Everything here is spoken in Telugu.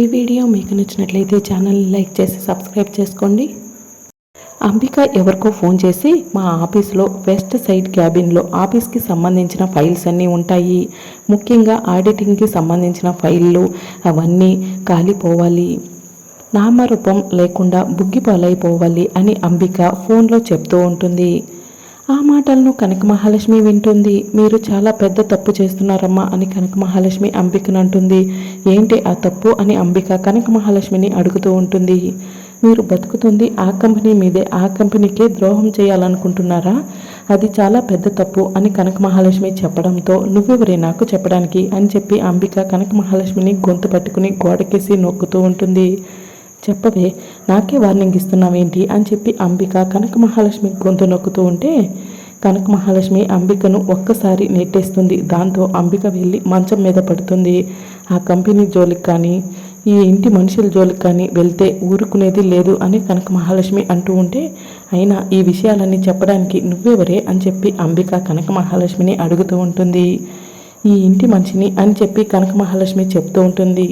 ఈ వీడియో మీకు నచ్చినట్లయితే ఛానల్ని లైక్ చేసి సబ్స్క్రైబ్ చేసుకోండి. అంబిక ఎవరికో ఫోన్ చేసి మా ఆఫీస్లో వెస్ట్ సైడ్ క్యాబిన్లో ఆఫీస్కి సంబంధించిన ఫైల్స్ అన్నీ ఉంటాయి. ముఖ్యంగా ఆడిటింగ్కి సంబంధించిన ఫైళ్ళు అవన్నీ కాలిపోవాలి. నామరూపం లేకుండా బుగ్గిపాలైపోవాలి అని అంబిక ఫోన్లో చెప్తూ ఉంటుంది. ఆ మాటలను కనక మహాలక్ష్మి వింటుంది. మీరు చాలా పెద్ద తప్పు చేస్తున్నారమ్మా అని కనక మహాలక్ష్మి అంబికను అంటుంది ఏంటి ఆ తప్పు అని అంబిక కనక మహాలక్ష్మిని అడుగుతూ ఉంటుంది. మీరు బతుకుతుంది ఆ కంపెనీ మీదే ఆ కంపెనీకే ద్రోహం చేయాలనుకుంటున్నారా? అది చాలా పెద్ద తప్పు అని కనక మహాలక్ష్మి చెప్పడంతో నువ్వెవరే నాకు చెప్పడానికి? అని చెప్పి అంబిక కనక మహాలక్ష్మిని గొంతు పట్టుకుని గోడకేసి నొక్కుతూ ఉంటుంది. చెప్పవే నాకే వార్నింగ్ ఇస్తున్నావేంటి? అని చెప్పి అంబిక కనక మహాలక్ష్మి గొంతు నొక్కుతూ ఉంటే కనక మహాలక్ష్మి అంబికను ఒక్కసారి నెట్టేస్తుంది. దాంతో అంబిక వెళ్ళి మంచం మీద పడుతుంది. ఆ కంపెనీ జోలికి కానీ ఈ ఇంటి మనుషుల జోలికి కానీ వెళ్తే ఊరుకునేది లేదు అని కనక మహాలక్ష్మి అంటూ ఉంటే అయినా ఈ విషయాలన్నీ చెప్పడానికి నువ్వెవరే అని చెప్పి అంబిక కనక మహాలక్ష్మిని అడుగుతూ ఉంటుంది. ఈ ఇంటి మనిషిని అని చెప్పి కనక మహాలక్ష్మి చెప్తూ ఉంటుంది.